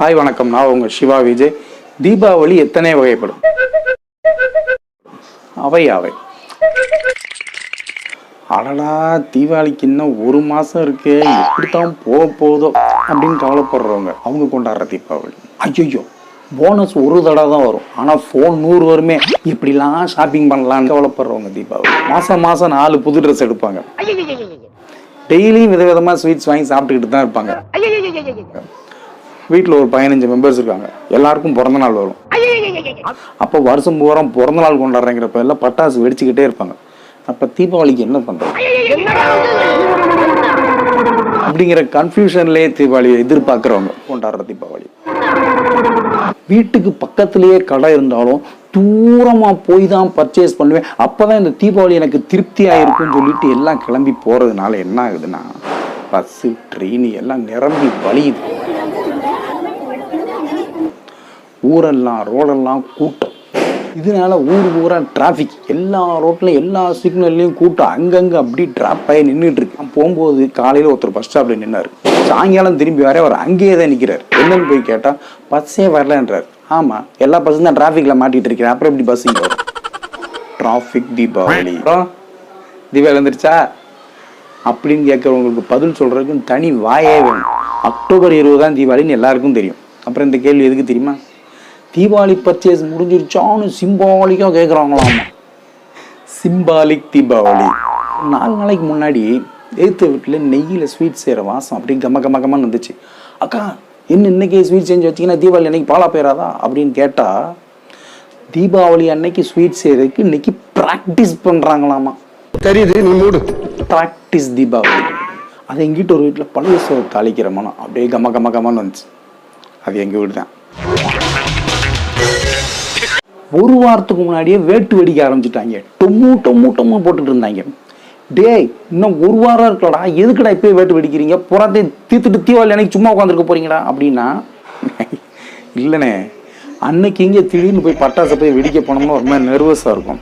Hi வணக்கம். நான் உங்கள் சிவா விஜய். தீபாவளி எத்தனை வகைப்படும்? அவை அவை. அடடா தீபாவளிக்கு இன்னும் ஒரு மாதம் இருக்கு. எப்படித்தான் போக போதோ அப்படின்னு கவலைப்படுறவங்க அவங்க கொண்டாடுற தீபாவளி. ஐயோ போனஸ் ஒரு தடவை தான் வரும். ஆனால் ஃபோன் நூறு வருமே. இப்படிலாம் ஷாப்பிங் பண்ணலாம்னு கவலைப்படுறவங்க தீபாவளி. மாதம் மாதம் நாலு புது ட்ரெஸ் எடுப்பாங்க. டெய்லியும் விதவிதமாக ஸ்வீட்ஸ் வாங்கி சாப்பிட்டுக்கிட்டு தான் இருப்பாங்க வீட்டில் ஒரு பதினஞ்சு மெம்பர்ஸ் இருக்காங்க. எல்லாருக்கும் பிறந்த நாள் வரும். அப்போ வருஷம் பூரா பிறந்த நாள் கொண்டாடுறேங்கிறப்ப எல்லாம் பட்டாசு வெடிச்சுக்கிட்டே இருப்பாங்க. அப்போ தீபாவளிக்கு என்ன பண்ணுறது அப்படிங்கிற கன்ஃபியூஷன்லேயே தீபாவளியை எதிர்பார்க்குறவங்க கொண்டாடுற தீபாவளி. வீட்டுக்கு பக்கத்திலேயே கடை இருந்தாலும் தூரமாக போய் தான் பர்ச்சேஸ் பண்ணுவேன். அப்போ தான் இந்த தீபாவளி எனக்கு திருப்தியாக இருக்கும்னு சொல்லிட்டு எல்லாம் கிளம்பி போகிறதுனால என்ன ஆகுதுன்னா பஸ்ஸு ட்ரெயின் எல்லாம் நிரம்பி வலியுது ஊரெல்லாம் ரோடெல்லாம் கூட்டம். இதனால ஊர் ஊராக டிராஃபிக் எல்லா ரோட்லையும் எல்லா சிக்னல்லையும் கூட்டம். அங்கங்கே அப்படி ட்ராப் ஆகி நின்றுட்டு இருக்கு. நான் போகும்போது காலையில் ஒருத்தர் பஸ் ஸ்டாப்பில் நின்னார். சாயங்காலம் திரும்பி வர அவர் அங்கேயே தான் நிற்கிறார் என்னன்னு போய் கேட்டால் பஸ்ஸே வரலன்றார். ஆமாம் எல்லா பஸ்ஸும் தான் டிராஃபிக்கில் மாட்டிட்டு இருக்கிறேன். அப்புறம் எப்படி பஸ் இங்கே வரும்? டிராஃபிக் தீபாவளி அப்புறம் தீபாவளி வந்துருச்சா அப்படின்னு கேட்குறவங்களுக்கு பதில் சொல்றதுக்கு தனி வாயே வேணும். அக்டோபர் இருபதாம் தீபாவளின்னு எல்லாருக்கும் தெரியும். அப்புறம் இந்த கேள்வி எதுக்கு தெரியுமா? தீபாவளி பர்ச்சேஸ் முடிஞ்சிருச்சான்னு சிம்பாலிக்காக கேட்குறாங்களாமா சிம்பாலிக் தீபாவளி. நாலு நாளைக்கு முன்னாடி எதிர்த்த வீட்டில் நெய்யில் ஸ்வீட் செய்கிற வாசம் அப்படியே கம கம கமன்னு வந்துச்சு அக்கா என்ன இன்னைக்கு ஸ்வீட் செஞ்சு வச்சிங்கன்னா தீபாவளி அன்னைக்கு பாலா போயிடாதா அப்படின்னு கேட்டால் தீபாவளி அன்னைக்கு ஸ்வீட் செய்யறதுக்கு இன்னைக்கு ப்ராக்டிஸ் பண்ணுறாங்களாமா தெரியுது நீ மூடு. ப்ராக்டிஸ் தீபாவளி. அது எங்கிட்ட ஒரு வீட்டில் பழைய சோறு தாளிக்கிற மனம் அப்படியே கம கம கமன்னு வந்துச்சு. அது எங்கள் வீடு தான் ஒரு வாரத்துக்கு முன்னாடியே வேட்டு வெடிக்க ஆரம்பிச்சிட்டாங்க. டொம்மு டொம்மு டொம்மு போட்டுட்டு இருந்தாங்க. டேய் இன்னும் ஒரு வாரம் இருக்கலடா. எதுக்குடா இப்போ வேட்டு வெடிக்கிறீங்க? புறத்தை தீத்துட்டு தீவாளி அன்னைக்கு சும்மா உட்காந்துருக்க போறீங்கடா. அப்படின்னா இல்லைண்ணே அன்னைக்கு இங்கே திடீர்னு போய் பட்டாசை போய் வெடிக்க போனோம்னா ரொம்ப நர்வஸாக இருக்கும்.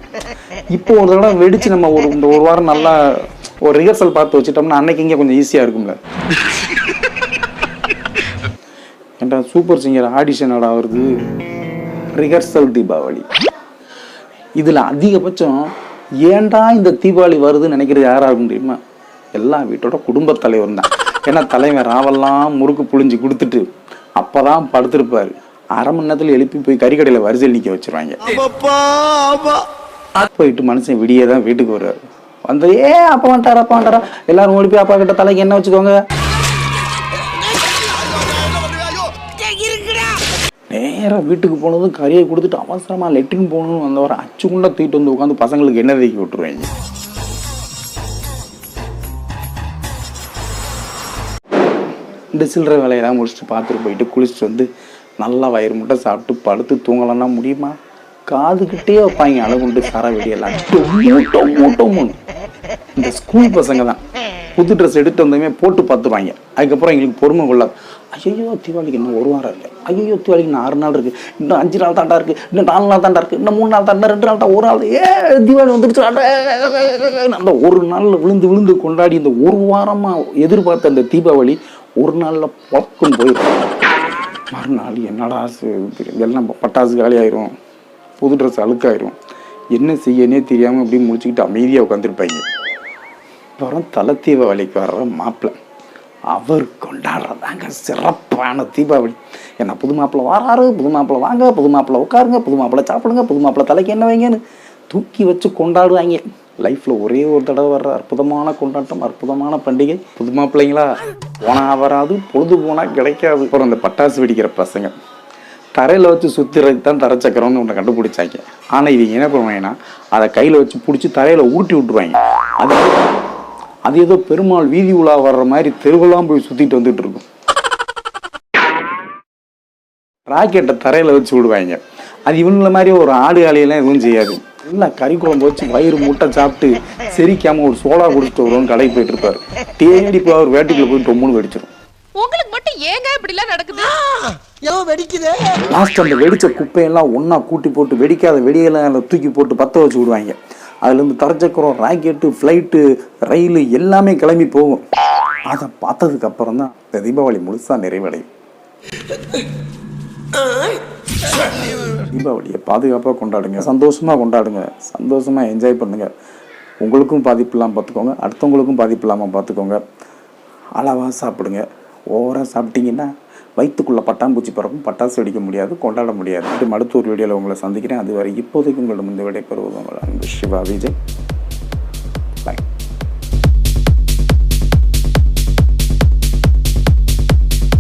இப்போ ஒரு தடவை வெடிச்சு நம்ம ஒரு இந்த ஒரு வாரம் நல்லா ஒரு ரிஹர்சல் பார்த்து வச்சுட்டோம்னா அன்னைக்கு இங்கே கொஞ்சம் ஈஸியாக இருக்கும்ல. ஏன்டா சூப்பர் சிங்கர் ஆடிஷன் ஆடா வருது. ரிஹர்சல் தீபாவளி. இதில் அதிகபட்சம் ஏன்டா இந்த தீபாவளி வருதுன்னு நினைக்கிறது யாரா இருக்கும் தெரியுமா? எல்லா வீட்டோட குடும்பத் தலைவர் தான் ஏன்னா தலைவன் ராவெல்லாம் முறுக்கு புழிஞ்சு கொடுத்துட்டு அப்பதான் படுத்திருப்பாரு. அரை மணி நேரத்தில் எழுப்பி போய் கறிக்கடையில் வரிசையில் நிற்க வச்சிருவாங்க. போயிட்டு மனுஷன் விடியே தான் வீட்டுக்கு வருவார். வந்து ஏ அப்பா வந்துட்டாரா அப்பா வந்துட்டாரா? எல்லாரும் ஓடி போய் அப்பா கிட்ட தலைக்கு என்ன வச்சுக்கோங்க. நேராக வீட்டுக்கு போனதும் கறியை கொடுத்துட்டு அவசரமாக லெட்டின் போகணும்னு வந்தவரை அச்சு குண்டா தூக்கிட்டு வந்து உட்காந்து பசங்களுக்கு என்ன தேக்கி விட்டுருவேன். இந்த சில்லற வேலையெல்லாம் முடிச்சுட்டு பார்த்துட்டு போயிட்டு குளிச்சுட்டு வந்து நல்லா வயிறு முட்டை சாப்பிட்டு படுத்து தூங்கலன்னா முடியுமா? காதுகிட்டே வைப்பாங்க அழகுண்டு சார வெடியெல்லாம். இந்த ஸ்கூல் பசங்க தான் புது ட்ரெஸ் எடுத்து வந்ததுமே போட்டு பார்த்துப்பாங்க அதுக்கப்புறம் எங்களுக்கு பொறுமை கொள்ளாது. ஐயோ தீபாவளிக்கு இன்னும் ஒரு வாரம் இல்லை ஐயோ தீபாவளிக்கு இன்னும் ஆறு நாள் இருக்குது இன்னும் அஞ்சு நாள் தாண்டா இருக்குது இன்னும் நாலு நாள் தாண்டா இருக்குது இன்னும் மூணு நாள் தாண்டா ரெண்டு நாள் தான் ஒரு நாள் ஏ தீபாவளி வந்துடுச்சு அந்த ஒரு நாளில் விழுந்து விழுந்து கொண்டாடி இந்த ஒரு வாரமாக எதிர்பார்த்த அந்த தீபாவளி ஒரு நாளில் பழக்கம் போயிடும். மறுநாள் என்னடா எல்லாம் பட்டாசு காலி ஆயிரும் புது ட்ரெஸ் அழுக்காயிரும். என்ன செய்யனே தெரியாமல் அப்படியே முடிச்சுக்கிட்டு அமைதியாக உட்காந்துருப்பாங்க அப்புறம் தலை தீபாவளிக்கு வர்ற மாப்பிள்ளை அவர் கொண்டாடுறதாங்க சிறப்பான தீபாவளி. என்ன புது மாப்பிள்ளை வராரு புது மாப்பிள்ளை வாங்க புது மாப்பிள்ளை உட்காருங்க புது மாப்பிள்ளை சாப்பிடுங்க புது மாப்பிள்ளை தலைக்கு என்ன வைங்கன்னு தூக்கி வச்சு கொண்டாடுவாங்க. லைஃப்பில் ஒரே ஒரு தடவை வர்ற அற்புதமான கொண்டாட்டம் அற்புதமான பண்டிகை. புது மாப்பிள்ளைங்களா? போனால் வராது பொழுது போனால் கிடைக்காது. அப்புறம் அந்த பட்டாசு வெடிக்கிற பசங்க. தரையில் வச்சு சுற்றுறதுக்கு தான் தரச்சக்கரம்னு ஒன்று கண்டுபிடிச்சாங்க. ஆனால் இவங்க என்ன பண்ணுவாங்கன்னா அதை கையில் வச்சு பிடிச்சி தரையில் ஊட்டி விட்டுருவாங்க. அது அது ஏதோ பெருமாள் வீதி உலா வர்ற மாதிரி தெருவெல்லாம் போய் சுற்றிட்டு வந்துட்டு இருக்கும். ராக்கெட்டை தரையில் வச்சு விடுவாங்க. அது இவங்கள மாதிரி ஒரு ஆடு ஆலையெல்லாம் எதுவும் செய்யாது. நல்லா கறி குழம்பு வச்சு வயிறு முட்டை சாப்பிட்டு செரிக்காம ஒரு சோடா குடிச்சிட்டு வருவோம் கடைக்கு போயிட்டு இருப்பாரு. தேடி போய் அவர் வேட்டுக்குள்ள போய் டொம்முன்னு வெடிச்சிடும் உங்களுக்கு மட்டும் ஏங்க இப்படி எல்லாம் நடக்குது ஏதோ வெடிக்குதே. லாஸ்ட் அந்த வெடிச்ச குப்பையெல்லாம் ஒன்றா கூட்டி போட்டு வெடிக்காத வெடியெல்லாம் அதில் தூக்கி போட்டு பற்ற வச்சு விடுவாங்க. அதுலேருந்து தரச்சக்கரம் ராக்கெட்டு ஃப்ளைட்டு ரயில் எல்லாமே கிளம்பி போகும். அதை பார்த்ததுக்கு அப்புறம் தான் இந்த தீபாவளி முழுசாக நிறைவடையும். தீபாவளியை பாதுகாப்பாக கொண்டாடுங்க சந்தோஷமாக கொண்டாடுங்க சந்தோஷமாக என்ஜாய் பண்ணுங்கள் உங்களுக்கும் பாதிப்பு இல்லாமல் பார்த்துக்கோங்க அடுத்தவங்களுக்கும் பாதிப்பு இல்லாமல் பார்த்துக்கோங்க அளவாக சாப்பிடுங்க. ஓவராக சாப்பிட்டீங்கன்னா வயிற்றுக்குள்ளே பட்டாம்பூச்சி பிறக்கும். பட்டாசு வெடிக்க முடியாது கொண்டாட முடியாது. இது மருத்துவர் வீடியோவில் உங்களை சந்திக்கிறேன். அது வரை இப்போதைக்கு உங்களிடம் இந்த விடைபெறுவது உங்கள் அன்பு சிவா விஜய்.